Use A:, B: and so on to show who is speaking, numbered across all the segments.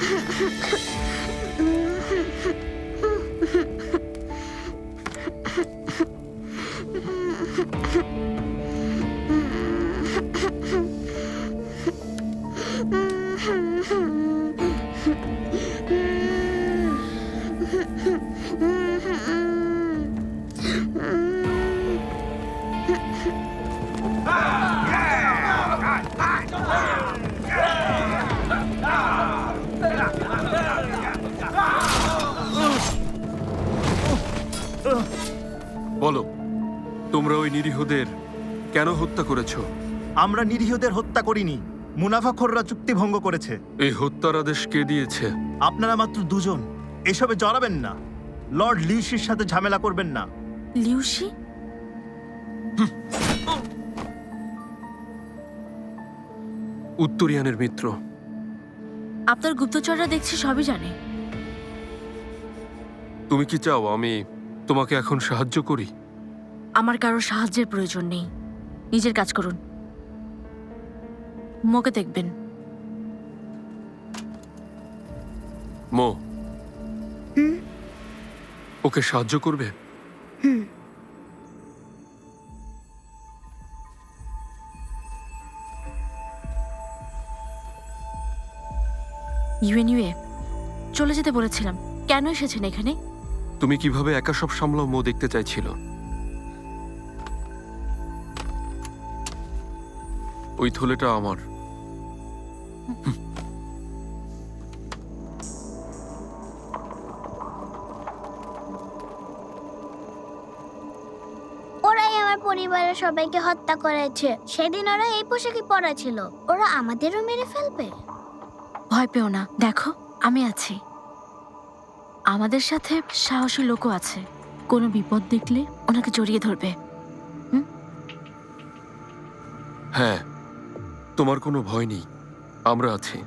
A: Hmm. বলো তোমরা ওই নিরীহদের কেন হত্যা করেছ?
B: আমরা নিরীহদের হত্যা করিনি। মুনাফাখোররা চুক্তি ভঙ্গ করেছে।
A: এই হত্যার আদেশ কে দিয়েছে?
B: আপনারা মাত্র দুজন। এসবে জড়াবেন না। লর্ড লিউসির সাথে ঝামেলা করবেন না।
C: লিউসি
A: উত্তরিয়ানের মিত্র।
C: আপনার গুপ্তচররা দেখছি সবই জানে।
A: তুমি কি চাও আমি তোমাকে এখন সাহায্য করি।
C: আমার কারও সাহায্যের প্রয়োজন নেই। নিজের কাজ করুন। মোকে দেখবেন।
A: মো। ওকে সাহায্য করবে?
C: ইউএনইউএ চলে যেতে বলেছিলাম। কেন এসেছেন এখানে?
A: তুমি কীভাবে একা সব সামলাও মো দেখতে চাইছিল। ওই থলেটা আমার।
D: ওরাই আমার পরিবারের সবাইকে হত্যা করেছে। সেদিন ওরা এই পোশাকই পরা ছিল। ওরা আমাদেরও মেরে ফেলবে।
C: ভয় পেও না দেখো আমি আছি। আমাদের সাথে সাহসী লোকও আছে। কোনো বিপদ দেখলে ওনাকে জড়িয়ে ধরবে।
A: হ্যাঁ তোমার কোনো ভয় নেই। আমরা আছি।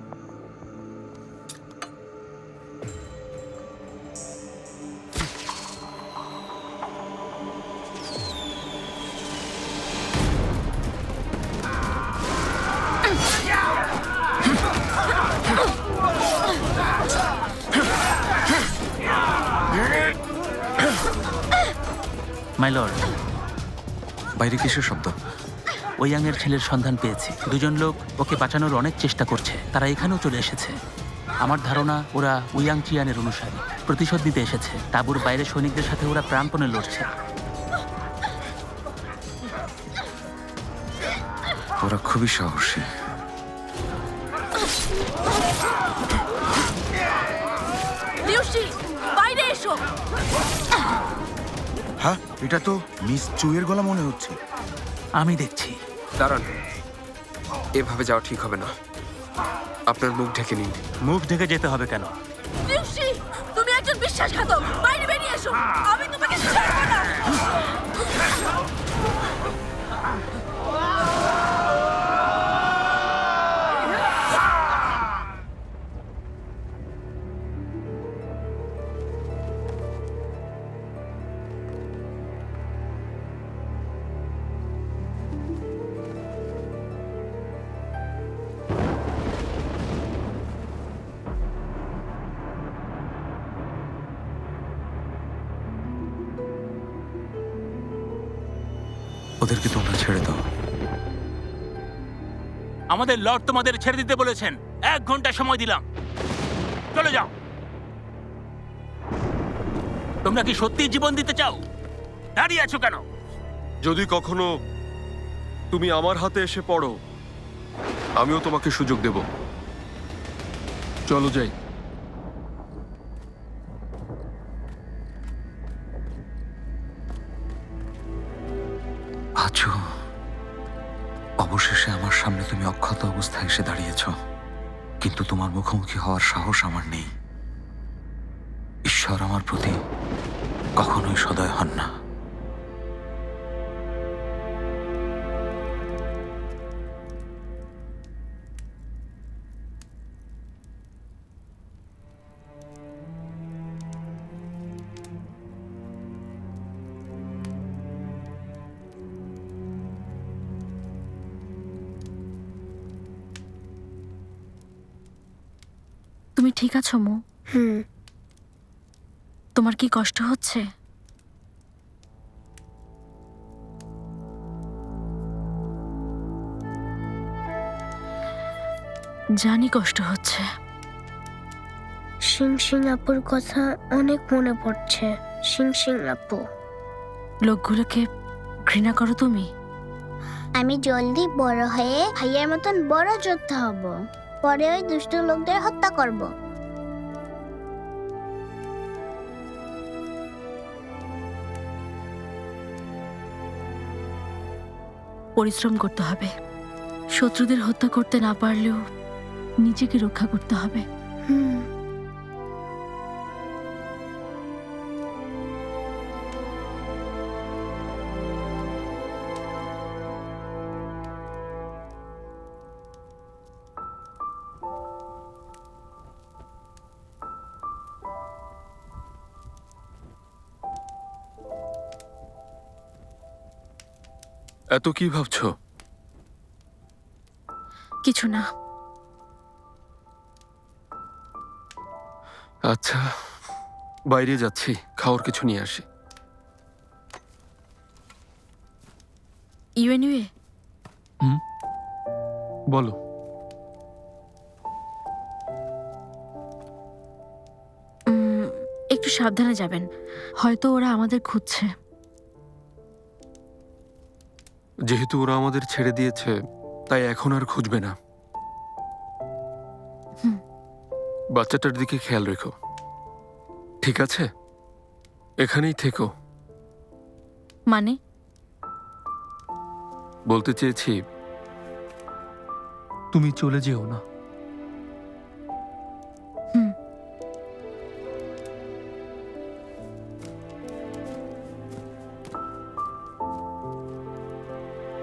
E: মাই লর্ড
F: বাইরে কিসের শব্দ?
E: ওয়াং এর ছেলের সন্ধান পেয়েছি। দুজন লোক ওকে বাঁচানোর অনেক চেষ্টা করছে। তারা এখানেও চলে এসেছে। আমার ধারণা, ওরা উইয়াং চিয়ানের অনুসারী। প্রতিশোধ দিতে এসেছে। তাঁবুর বাইরে সৈনিকদের সাথে ওরা প্রাণপণে লড়ছে।
F: ওরা খুবই সাহসী।
C: বাইরে এসো।
G: হ্যাঁ এটা তো মিস চুয়ের গলা মনে হচ্ছে।
E: আমি দেখছি।
H: দাঁড়ান। এভাবে যাওয়া ঠিক হবে না। আপনার মুখ ঢেকে নিন।
E: মুখ ঢেকে যেতে হবে কেন?
C: তুমি একজন বিশ্বাসঘাতক। বাইরে বেরিয়ে এসো।
F: ওদেরকে তোমরা ছেড়ে দাও।
E: আমাদের লর্ড তোমাদের ছেড়ে দিতে বলেছেন। এক ঘণ্টা সময় দিলাম। চলে যাও। তোমরা কি সত্যি জীবন দিতে চাও? দাঁড়িয়ে আছো কেন?
A: যদি কখনো তুমি আমার হাতে এসে পড়ো আমিও তোমাকে সুযোগ দেব। চলো যাই।
F: আছো অবশেষে আমার সামনে তুমি অক্ষত অবস্থায় এসে দাঁড়িয়েছ। কিন্তু তোমার মুখোমুখি হওয়ার সাহস আমার নেই। ঈশ্বর আমার প্রতি কখনোই সদয় হন না।
C: তুমি ঠিক আছো মো?
D: হুম।
C: তোমার কি কষ্ট হচ্ছে? জানি কষ্ট হচ্ছে।
D: সিং সিং আপুর কথা অনেক মনে পড়ছে। সিং সিং আপু।
C: লোকগুলোকে ঘৃণা করো তুমি?
D: আমি জলদি বড় হয়ে ভাইয়ের মতন বড় যোদ্ধা হব। পরে ওই দুষ্ট লোকদের হত্যা করব।
C: পরিশ্রম করতে হবে। শত্রুদের হত্যা করতে না পারলেও নিজেকে রক্ষা করতে হবে।
D: হুম।
A: এত কি ভাবছ?
C: কিছু না।
A: আচ্ছা বাইরে যাচ্ছি খাওয়ার কিছু নিয়ে আসি।
C: ইউএনইউএ
A: বলো।
C: একটু সাবধানে যাবেন। হয়তো ওরা আমাদের খুঁজছে।
A: যেহেতু ওরা আমাদের ছেড়ে দিয়েছে তাই এখন আর খুঁজবে না। বাচ্চাটার দিকে খেয়াল রেখো। ঠিক আছে? এখানেই থেকো।
C: মানে?
A: বলতে চেয়েছি
I: তুমি চলে যেও না।